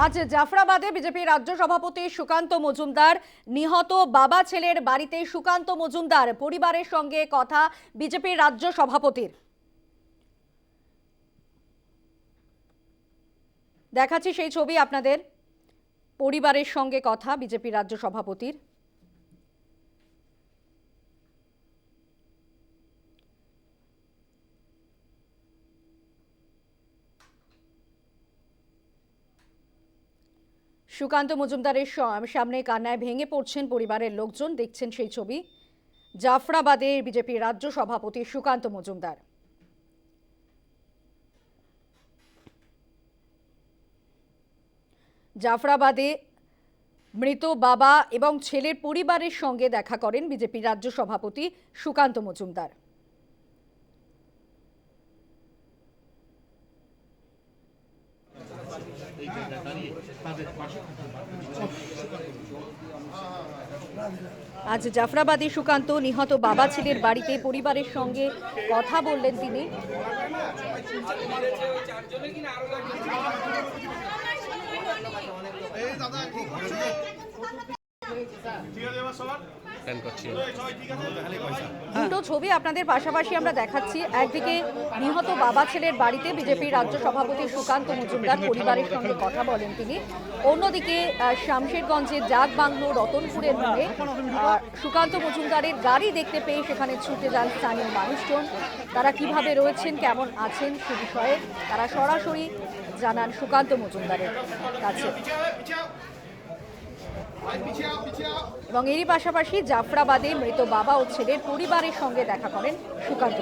আজ জাফরাবাদে বিজেপি রাজ্য সভাপতি সুকান্ত মজুমদার, নিহত বাবা ছেলের বাড়িতে সুকান্ত মজুমদার পরিবারের সঙ্গে কথা বিজেপির রাজ্য সভাপতির। দেখাচ্ছি সেই ছবি আপনাদের। পরিবারের সঙ্গে কথা বিজেপি রাজ্য সভাপতির। সুকান্ত মজুমদারের সামনে কান্নায় ভেঙে পড়ছেন পরিবারের লোকজন। দেখছেন সেই ছবি। জাফরাবাদের বিজেপি রাজ্য সভাপতি সুকান্ত মজুমদার। জাফরাবাদে মৃত বাবা এবং ছেলের পরিবারের সঙ্গে দেখা করেন বিজেপি রাজ্য সভাপতি সুকান্ত মজুমদার। আজ জাফরাবাদী সুকান্ত নিহত বাবা ছেলের বাড়িতে পরিবারের সঙ্গে কথা বললেন তিনি। প্ল্যান করছি। দুটো ছবি আপনাদের পাশাপাশি আমরা দেখাচ্ছি। একদিকে নিহত বাবা ছেলের বাড়িতে বিজেপির রাজ্য সভাপতি সুকান্ত মজুমদার পরিবারের সঙ্গে কথা বলেন তিনি। অন্যদিকে আহ, শামশেরগঞ্জের জাগ বাংলো রতনপুরের মোড়ে সুকান্ত মজুমদারের গাড়ি দেখতে পেয়ে সেখানে ছুটে যান স্থানীয় মানুষজন। তারা কীভাবে রয়েছেন কেমন আছেন সে বিষয়ে তারা সরাসরি জানান সুকান্ত মজুমদারের কাছে। এবং এরই পাশাপাশি জাফরাবাদে মৃত বাবা ও ছেলের পরিবারের সঙ্গে দেখা করেন সুকান্ত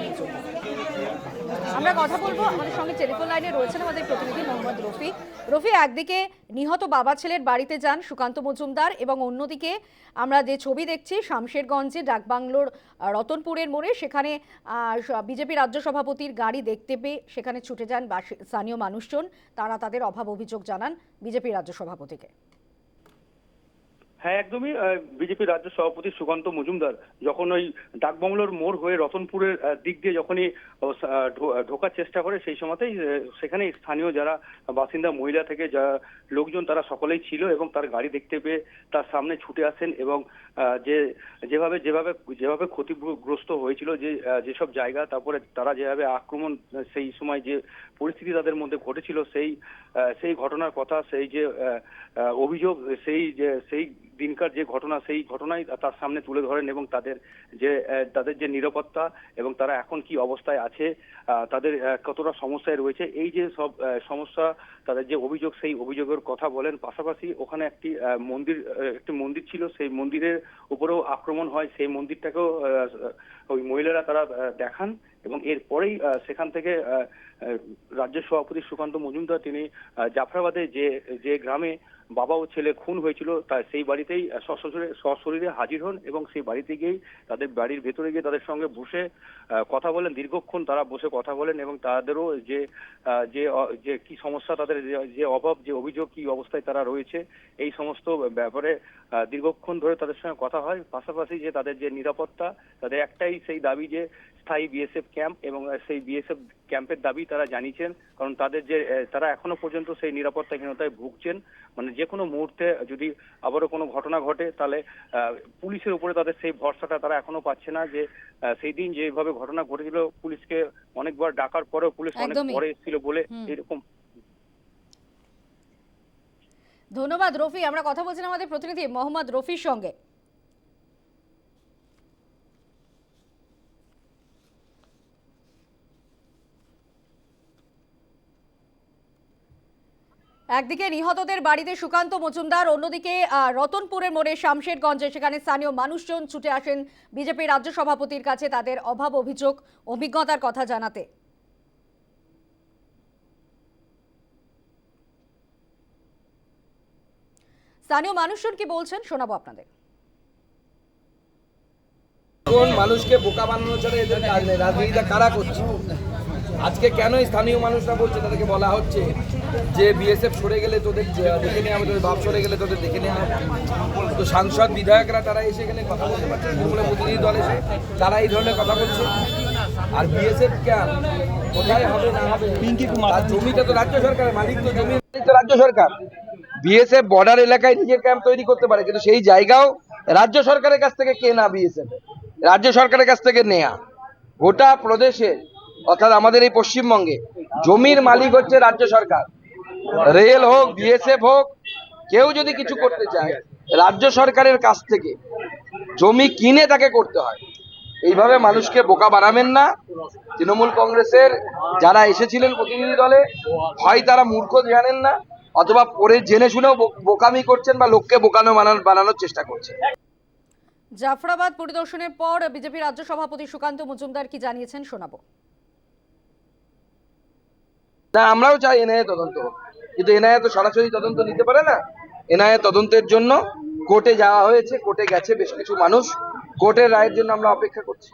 আমরা কথা বলব আমাদের সঙ্গে টেলিফোন লাইনে রয়েছেন আমাদের প্রতিনিধি মোহাম্মদ রফি। রফি, একদিকে নিহত বাবা ছেলের বাড়িতে যান সুকান্ত মজুমদার এবং অন্যদিকে আমরা যে ছবি দেখছি শামশেরগঞ্জে ডাকবাংলোর রতনপুরের মোড়ে, সেখানে বিজেপি রাজ্য সভাপতির গাড়ি দেখতে পেয়ে সেখানে ছুটে যান স্থানীয় মানুষজন। তারা তাদের অভাব অভিযোগ জানান বিজেপি রাজ্য সভাপতিকে। হ্যাঁ একদমই বিজেপি রাজ্য সভাপতি সুকান্ত মজুমদার যখন ওই ডাকবাংলোর মোড় হয়ে রতনপুরের দিক দিয়ে যখনই ঢোকার চেষ্টা করে, সেই সময়তেই সেখানে স্থানীয় যারা বাসিন্দা, মহিলা থেকে যা লোকজন, তারা সকলেই ছিল এবং তার গাড়ি দেখতে পেয়ে তার সামনে ছুটে আসেন এবং যে, যেভাবে যেভাবে যেভাবে ক্ষতিগ্রস্ত হয়েছিল, যে যেসব জায়গা, তারপরে তারা যেভাবে আক্রমণ, সেই সময় যে পরিস্থিতি তাদের মধ্যে ঘটেছিল, সেই সেই ঘটনার কথা, সেই যে অভিযোগ, সেই যে, সেই দিনকার যে ঘটনা, সেই ঘটনাই তার সামনে তুলে ধরেন এবং তাদের যে তাদের যে নিরাপত্তা এবং তারা এখন কি অবস্থায় আছে তাদের কতটা সমস্যায় রয়েছে, এই যে সব সমস্যা তাদের যে অভিযোগ, সেই অভিযোগের কথা বলেন। পাশাপাশি ওখানে একটি মন্দির একটি মন্দির ছিল। সেই মন্দিরের উপরেও আক্রমণ হয়। সেই মন্দিরটাকেও ওই মহিলারা তারা দেখান এবং এরপরেই সেখান থেকে রাজ্য সভাপতি সুকান্ত মজুমদার, তিনি জাফরাবাদে যে যে গ্রামে বাবা ও ছেলে খুন হয়েছিল, তা সেই বাড়িতেই সশরীরে সশরীরে হাজির হন এবং সেই বাড়িতে গিয়েই তাদের বাড়ির ভেতরে গিয়ে তাদের সঙ্গে বসে কথা বলেন। দীর্ঘক্ষণ তারা বসে কথা বলেন এবং তাদেরও যে যে যে কি সমস্যা তাদের যে- অভাব যে অভিযোগ কি অবস্থায় তারা রয়েছে এই সমস্ত ব্যাপারে দীর্ঘক্ষণ ধরে তাদের সঙ্গে কথা হয়। পাশাপাশি যে তাদের যে নিরাপত্তা তাদের একটাই সেই দাবি যে স্থায়ী বিএসএফ ক্যাম্প এবং সেই বিএসএফ ক্যাম্পের দাবি তারা জানিয়েছেন। কারণ তাদের যে তারা এখনও পর্যন্ত সেই নিরাপত্তাহীনতায় ভুগছেন। মানে যে কোনো মুহূর্তে যদি আবারও কোনো ঘটনা ঘটে তাহলে আহ, পুলিশের উপরে তাদের সেই ভরসাটা তারা এখনও পাচ্ছে না যে সেই দিন যেভাবে ঘটনা ঘটেছিল পুলিশকে অনেকবার ডাকার পরেও পুলিশ অনেক পরে এসেছিল বলে। এরকম ধন্যবাদ, রফি। আমরা কথা বলছিলাম আমাদের প্রতিনিধি মোহাম্মদ রফির সঙ্গে। একদিকে নিহতদের বাড়িতে সুকান্ত মজুমদার, অন্যদিকে রতনপুরের মোড়ে শামশেরগঞ্জে সেখানে স্থানীয় মানুষজন ছুটে আসেন বিজেপি রাজ্য সভাপতির কাছে তাদের অভাব অভিযোগ, অভিজ্ঞতার কথা জানাতে। স্থানীয় মানুষজন কি বলছেন শোনাবো আপনাদের। কোন মানুষকে বোকা বানানো ছাড়া এদের কাজ নেই? রাজনীতিটা কারা করছে? আজকে কেন স্থানীয় মানুষরা বলছে? তাদেরকে বলা হচ্ছে যে বিএসএফ সরে গেলে তোদের দেখে নেওয়া হবে তোদের বাপ সরে গেলে তোদের দেখে নেওয়া হবে। তো সাংসদ বিধায়করা তারা এসে এখানে কথা বলতে পারছে তৃণমূলের প্রতিনিধি দল এসে তারা এই ধরনের কথা বলছে। আর বিএসএফ ক্যাম্প কোথায় হবে না হবে? তার জমিটা তো রাজ্য সরকারের মালিক তো জমি তো রাজ্য সরকার। বিএসএফ বর্ডার এলাকায় নিজের ক্যাম্প তৈরি করতে পারে, কিন্তু সেই জায়গাও রাজ্য সরকারের কাছ থেকে কেনা বিএসএফ রাজ্য সরকারের কাছ থেকে নেয়া। গোটা প্রদেশে, অর্থাৎ আমাদের এই পশ্চিমবঙ্গে, জমির মালিক হচ্ছে রাজ্য সরকার। রেল হোক, বিএসএফ হোক, কেউ যদি কিছু করতে চায়, রাজ্য সরকারের কাছ থেকে জমি কিনে তাকে করতে হয়। এইভাবে মানুষকে বোকা বানাবেন না। তৃণমূল কংগ্রেসের যারা এসেছিলেন প্রতিনিধি দলে, হয় তারা মূর্খ জানেন না। অথবা পরে জেনে শুনেও বোকামি করছেন বা লোককে বোকানো বানানোর চেষ্টা করছেন। জাফরাবাদ পরিদর্শনের পর বিজেপি রাজ্য সভাপতি সুকান্ত মজুমদার কি জানিয়েছেন শোনাবো। না আমরাও চাই এনআইএ তদন্ত। কিন্তু এনআইএ তো সরাসরি তদন্ত নিতে পারে না। এনআইএ তদন্তের জন্য কোর্টে যাওয়া হয়েছে কোর্টে গেছে বেশ কিছু মানুষ। কোর্টের রায়ের জন্য আমরা অপেক্ষা করছি।